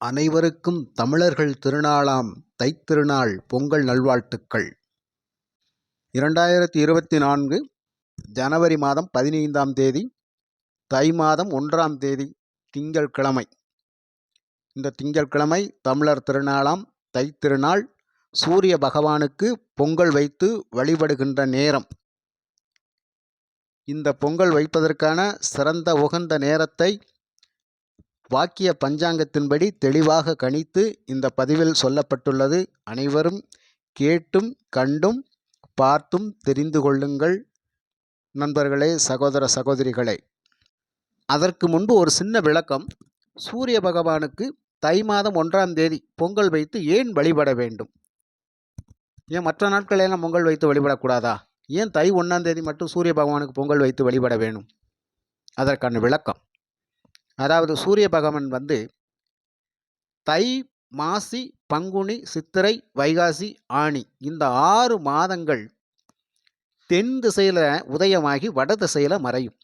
அனைவருக்கும் தமிழர்கள் திருநாளாம் தைத்திருநாள் பொங்கல் நல்வாழ்த்துக்கள். இரண்டாயிரத்தி இருபத்தி நான்கு ஜனவரி மாதம் பதினைந்தாம் தேதி தை மாதம் ஒன்றாம் தேதி திங்கட்கிழமை இந்த திங்கட்கிழமை தமிழர் திருநாளாம் தைத்திருநாள் சூரிய பகவானுக்கு பொங்கல் வைத்து வழிபடுகின்ற நேரம். இந்த பொங்கல் வைப்பதற்கான சிறந்த உகந்த நேரத்தை வாக்கிய பஞ்சாங்கத்தின்படி தெளிவாக கணித்து இந்த பதிவில் சொல்லப்பட்டுள்ளது அனைவரும் கேட்டும் கண்டும் பார்த்தும் தெரிந்து கொள்ளுங்கள். நண்பர்களே சகோதர சகோதரிகளே அதற்கு முன்பு ஒரு சின்ன விளக்கம். சூரிய பகவானுக்கு தை மாதம் ஒன்றாம் தேதி பொங்கல் வைத்து ஏன் வழிபட வேண்டும்? ஏன் மற்ற நாட்களெல்லாம் பொங்கல் வைத்து வழிபடக்கூடாதா? ஏன் தை ஒன்றாம் தேதி மட்டும் சூரிய பகவானுக்கு பொங்கல் வைத்து வழிபட வேணும்? அதற்கான விளக்கம். அதாவது சூரிய பகவான் வந்து தை மாசி பங்குனி சித்திரை வைகாசி ஆணி இந்த ஆறு மாதங்கள் தென் திசையில் உதயமாகி வட திசையில் மறையும்.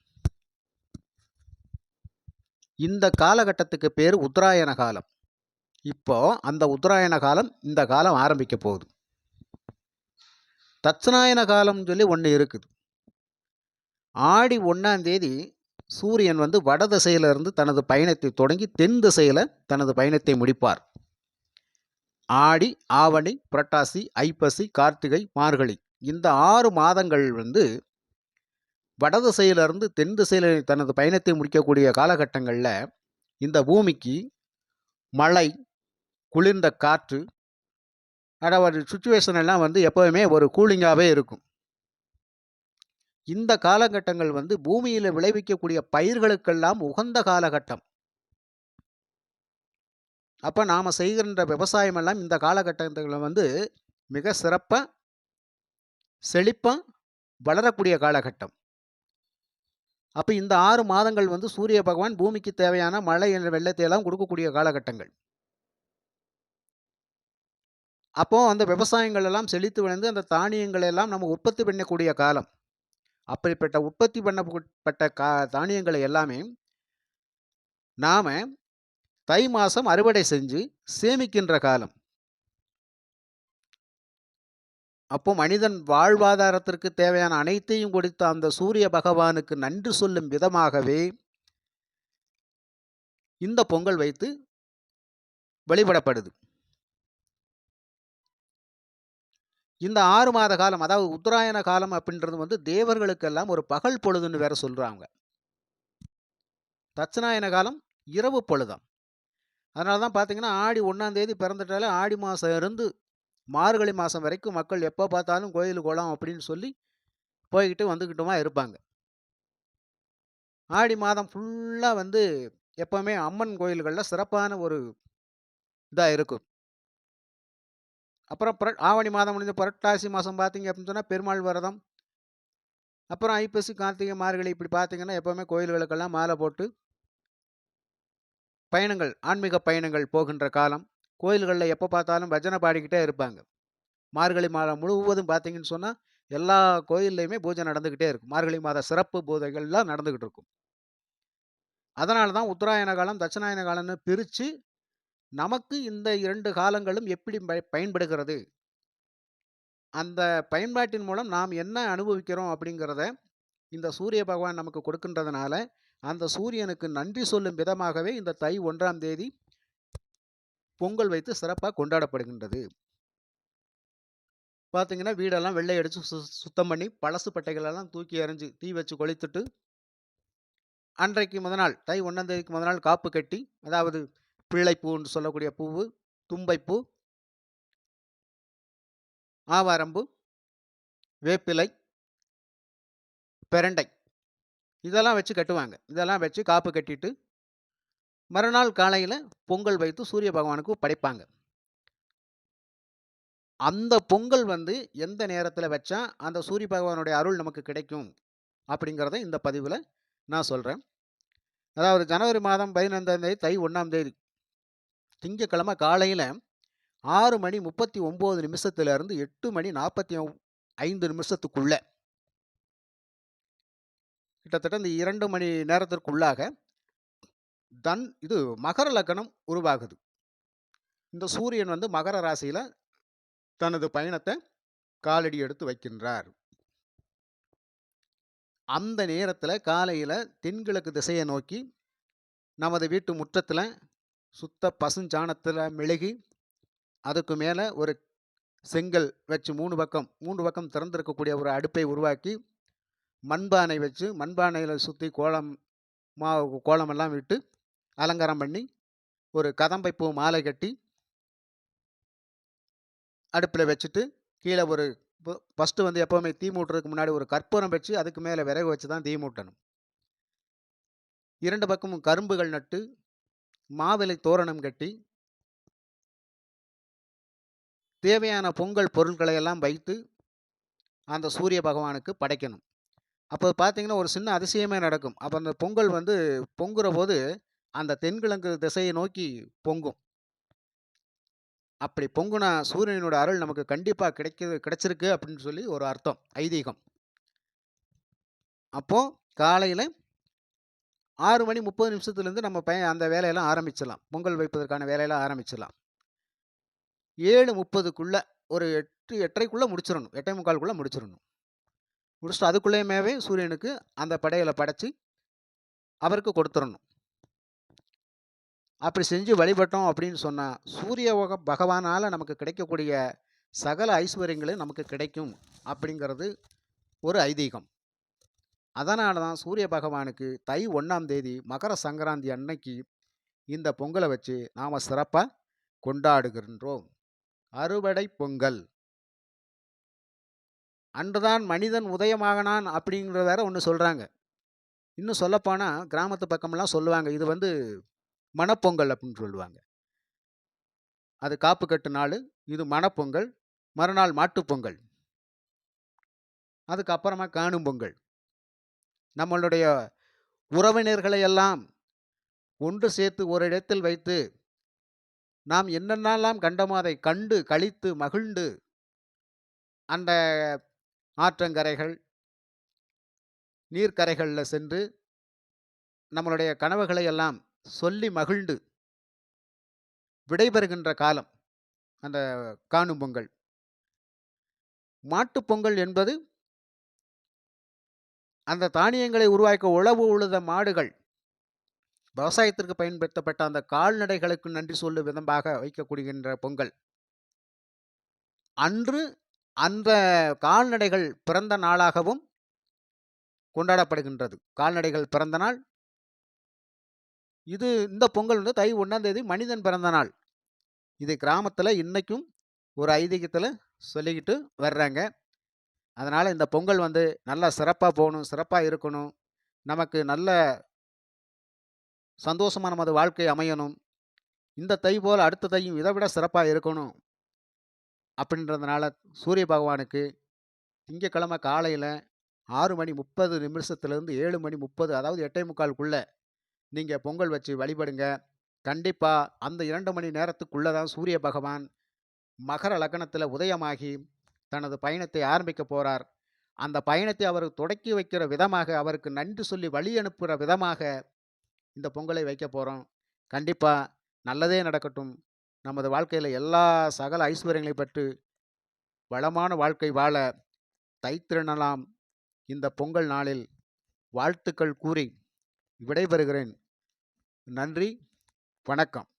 இந்த காலகட்டத்துக்கு பேர் உத்தராயண காலம். இப்போ அந்த உத்தராயண காலம் இந்த காலம் ஆரம்பிக்க போகுது. தட்சணாயன காலம்னு சொல்லி ஒன்று இருக்குது. ஆடி ஒன்றாம் தேதி சூரியன் வந்து வட திசையிலிருந்து தனது பயணத்தை தொடங்கி தென் திசையில் தனது பயணத்தை முடிப்பார். ஆடி ஆவணி புரட்டாசி ஐப்பசி கார்த்திகை மார்கழி இந்த ஆறு மாதங்கள் வந்து வட திசையிலிருந்து தென் திசையில் தனது பயணத்தை முடிக்கக்கூடிய காலகட்டங்களில் இந்த பூமிக்கு மழை குளிர்ந்த காற்று அதாவது சுச்சுவேஷன் எல்லாம் வந்து எப்போவுமே ஒரு கூலிங்காகவே இருக்கும். இந்த காலகட்டங்கள் வந்து பூமியில் விளைவிக்கக்கூடிய பயிர்களுக்கெல்லாம் உகந்த காலகட்டம். அப்போ நாம் செய்கின்ற விவசாயம் எல்லாம் இந்த காலகட்டத்தில் வந்து மிக சிறப்பாக செழிப்பாக வளரக்கூடிய காலகட்டம். அப்போ இந்த ஆறு மாதங்கள் வந்து சூரிய பகவான் பூமிக்கு தேவையான மழை என்ற வெள்ளத்தை எல்லாம் கொடுக்கக்கூடிய காலகட்டங்கள். அப்போ அந்த விவசாயங்கள் எல்லாம் செழித்து விளைந்து அந்த தானியங்களை எல்லாம் நம்ம உற்பத்தி பண்ணக்கூடிய காலம். அப்படிப்பட்ட உற்பத்தி பண்ணப்பட்ட கா தானியங்களை எல்லாமே நாம் தை மாதம் அறுவடை செஞ்சு சேமிக்கின்ற காலம். அப்போ மனிதன் வாழ்வாதாரத்திற்கு தேவையான அனைத்தையும் கொடுத்த அந்த சூரிய பகவானுக்கு நன்றி சொல்லும் விதமாகவே இந்த பொங்கல் வைத்து வழிபடப்படுது. இந்த ஆறு மாத காலம் அதாவது உத்தராயண காலம் அப்படின்றது வந்து தேவர்களுக்கெல்லாம் ஒரு பகல் பொழுதுன்னு வேற சொல்கிறாங்க தட்சணாயன காலம் இரவு பொழுதாம். அதனால தான் பார்த்தீங்கன்னா ஆடி ஒன்றாந்தேதி பிறந்துட்டாலே ஆடி மாதம் இருந்து மார்கழி மாதம் வரைக்கும் மக்கள் எப்போ பார்த்தாலும் கோயில் குளம் அப்படின்னு சொல்லி போய்கிட்டு வந்துக்கிட்டுமா இருப்பாங்க. ஆடி மாதம் ஃபுல்லாக வந்து எப்போவுமே அம்மன் கோயில்களில் சிறப்பான ஒரு இதாக இருக்கும். அப்புறம் புர ஆவணி மாதம் முடிஞ்ச புரட்டாசி மாதம் பார்த்தீங்க அப்படின்னு சொன்னால் பெருமாள் விரதம். அப்புறம் ஐப்பசி கார்த்திகை மார்கழி இப்படி பார்த்தீங்கன்னா எப்போவுமே கோயில்களுக்கெல்லாம் மாலை போட்டு பயணங்கள் ஆன்மீக பயணங்கள் போகின்ற காலம். கோயில்களில் எப்போ பார்த்தாலும் பஜனை பாடிக்கிட்டே இருப்பாங்க. மார்கழி மாதம் முழுவதும் பார்த்தீங்கன்னு சொன்னால் எல்லா கோயில்லையுமே பூஜை நடந்துக்கிட்டே இருக்கும். மார்கழி மாத சிறப்பு பூஜைகள்லாம் நடந்துக்கிட்டு இருக்கும். அதனால தான் உத்தராயண காலம் தட்சிணாயன காலம்னு பிரித்து நமக்கு இந்த இரண்டு காலங்களும் எப்படி பயன்படுகிறது? அந்த பயன்பாட்டின் மூலம் நாம் என்ன அனுபவிக்கிறோம் அப்படிங்கிறத இந்த சூரிய பகவான் நமக்கு கொடுக்கின்றதுனால அந்த சூரியனுக்கு நன்றி சொல்லும் விதமாகவே இந்த தை ஒன்றாம் தேதி பொங்கல் வைத்து சிறப்பாக கொண்டாடப்படுகின்றது. பார்த்தீங்கன்னா வீடெல்லாம் வெள்ளை அடித்து சு சுத்தம் பண்ணி பழசு பட்டைகளெல்லாம் தூக்கி எறிஞ்சு தீ வச்சு கொளுத்துட்டு அன்றைக்கு முதல் நாள் தை ஒன்றாம் தேதிக்கு முத நாள் காப்பு கட்டி அதாவது பிள்ளைப்பூன்னு சொல்லக்கூடிய பூவு தும்பைப்பூ ஆவாரம்பு வேப்பிலை பெரண்டை. இதெல்லாம் வச்சு கட்டுவாங்க. இதெல்லாம் வச்சு காப்பு கட்டிட்டு மறுநாள் காலையில் பொங்கல் வைத்து சூரிய பகவானுக்கு படைப்பாங்க. அந்த பொங்கல் வந்து எந்த நேரத்தில் வச்சா அந்த சூரிய பகவானுடைய அருள் நமக்கு கிடைக்கும் அப்படிங்கிறத இந்த பதிவில் நான் சொல்கிறேன் அதாவது ஜனவரி மாதம் பதினைந்தாம் தேதி தை ஒன்றாம் தேதி. திங்கக்கிழமை காலையில் ஆறு மணி முப்பத்தி ஒம்பது நிமிஷத்துலேருந்து எட்டு மணி நாற்பத்தி ஐந்து நிமிஷத்துக்குள்ளே கிட்டத்தட்ட இந்த இரண்டு மணி நேரத்திற்குள்ளாக தன் இது மகர லக்கணம் உருவாகுது இந்த சூரியன் வந்து மகர ராசியில் தனது பயணத்தை காலடி எடுத்து வைக்கின்றார். அந்த நேரத்தில் காலையில் தென்கிழக்கு திசையை நோக்கி நமது வீட்டு முற்றத்தில் சுத்த பசுஞ்சாணத்தில் மெழுகி, அதுக்கு மேலே ஒரு செங்கல் வச்சு மூணு பக்கம் மூன்று பக்கம் திறந்திருக்கக்கூடிய ஒரு அடுப்பை உருவாக்கி, மண்பானை வச்சு மண்பானையில் சுற்றி கோலம் மாவு கோலமெல்லாம் விட்டு, அலங்காரம் பண்ணி, ஒரு கதம்பை பூ மாலை கட்டி அடுப்பில் வச்சுட்டு, கீழே ஒரு ஃபஸ்ட்டு ஃபர்ஸ்ட்டு வந்து எப்போவுமே தீ மூட்டுறதுக்கு முன்னாடி ஒரு கற்பூரம் வச்சு, அதுக்கு மேலே விறகு வச்சு தான் தீ மூட்டணும். இரண்டு பக்கமும் கரும்புகள் நட்டு, மாவிலை தோரணம் கட்டி தேவையான பொங்கல் பொருட்களை எல்லாம் வைத்து, அந்த சூரிய பகவானுக்கு படைக்கணும். அப்போ பார்த்தீங்கன்னா, ஒரு சின்ன அதிசயமே நடக்கும். அப்போ அந்த பொங்கல் வந்து பொங்குறபோது, அந்த தென்கிழங்கு திசையை நோக்கி பொங்கும். அப்படி பொங்குனா சூரியனோட அருள் நமக்கு கண்டிப்பாக கிடைக்கிது கிடைச்சிருக்கு அப்படின்னு சொல்லி ஒரு அர்த்தம், ஐதீகம். அப்போது காலையில் ஆறு மணி 30 நிமிஷத்துலேருந்து நம்ம பய அந்த வேலையெல்லாம் ஆரம்பிச்சிடலாம். பொங்கல் வைப்பதற்கான வேலையெல்லாம் ஆரம்பிச்சிடலாம். 7:30க்குள்ள ஒரு 8 8:30க்குள்ள முடிச்சிரணும். 8:45க்குள்ள முடிச்சிரணும். முடிச்சுட்டு அதுக்குள்ளேயுமேவே சூரியனுக்கு அந்த படைகளை படைச்சு, அவருக்கு கொடுத்துடணும் அப்படி செஞ்சு வழிபட்டோம் அப்படின்னு சொன்னால் சூரிய பகவானால் பகவானால நமக்கு கிடைக்கக்கூடிய சகல ஐஸ்வர்யங்களும் நமக்கு கிடைக்கும் அப்படிங்கிறது ஒரு ஐதீகம். அதனால தான் சூரிய பகவானுக்கு தை ஒன்றாம் தேதி மகர சங்கராந்தி அன்னைக்கு இந்த பொங்கலை வச்சு நாம் சிறப்பாக கொண்டாடுகின்றோம். அறுவடை பொங்கல். அன்றுதான் மனிதன் உதயமாகனான் அப்படிங்கிற வேற ஒன்று சொல்கிறாங்க இன்னும் சொல்லப்போனால் கிராமத்து பக்கமெல்லாம் சொல்லுவாங்க. இது வந்து மணப்பொங்கல் அப்படின்னு சொல்லுவாங்க. அது காப்பு கட்டு நாள் இது மணப்பொங்கல். மறுநாள் மாட்டுப் பொங்கல். அதுக்கப்புறமா காணும் பொங்கல். நம்மளுடைய உறவினர்களை எல்லாம் ஒன்று சேர்த்து ஒரு இடத்தில் வைத்து, நாம் என்னென்னலாம் கண்டமோ அதை கண்டு, கழித்து மகிழ்ந்து அந்த ஆற்றங்கரைகள் நீர்க்கரைகளில் சென்று, நம்மளுடைய கனவுகளை எல்லாம் சொல்லி மகிழ்ந்து விடைபெறுகின்ற காலம். அந்த காணும் பொங்கல். மாட்டுப் பொங்கல் என்பது அந்த தானியங்களை உருவாக்க உழவு உழுத மாடுகள், விவசாயத்திற்கு பயன்படுத்தப்பட்ட அந்த கால்நடைகளுக்கு நன்றி சொல்லும் விதமாக வைக்கப்படுகின்ற பொங்கல். அன்று அந்த கால்நடைகள் பிறந்த நாளாகவும் கொண்டாடப்படுகின்றது. கால்நடைகள் பிறந்த நாள். இது இந்த பொங்கல் வந்து தை ஒன்றாம் தேதி மனிதன் பிறந்த நாள். இது கிராமத்தில் இன்றைக்கும் ஒரு ஐதீகத்தில் சொல்லிக்கிட்டு வர்றாங்க. அதனால் இந்த பொங்கல் வந்து நல்லா சிறப்பாக போகணும் சிறப்பாக இருக்கணும். நமக்கு நல்ல சந்தோஷமாக நமது வாழ்க்கை அமையணும். இந்த தை போல் அடுத்த தையும் இதை விட சிறப்பாக இருக்கணும். அப்படின்றதுனால சூரிய பகவானுக்கு திங்கக்கிழமை காலையில் ஆறு மணி முப்பது நிமிஷத்துலேருந்து ஏழு மணி 30 அதாவது எட்டை முக்கால்குள்ளே நீங்கள் பொங்கல் வச்சு வழிபடுங்க. கண்டிப்பாக அந்த இரண்டு மணி நேரத்துக்குள்ளே தான் சூரிய பகவான் மகர லக்னத்தில் உதயமாகி தனது பயணத்தை ஆரம்பிக்கப் போகிறார் அந்த பயணத்தை அவர் தொடக்கி வைக்கிற விதமாக, அவருக்கு நன்றி சொல்லி வழி அனுப்புகிற விதமாக இந்த பொங்கலை வைக்கப் போகிறோம் கண்டிப்பாக நல்லதே நடக்கட்டும். நமது வாழ்க்கையில் எல்லா சகல ஐஸ்வர்யங்களைப் பெற்று வளமான வாழ்க்கை வாழ தைத்திருணலாம் இந்த பொங்கல் நாளில் வாழ்த்துக்கள் கூறி விடைபெறுகிறேன். நன்றி, வணக்கம்.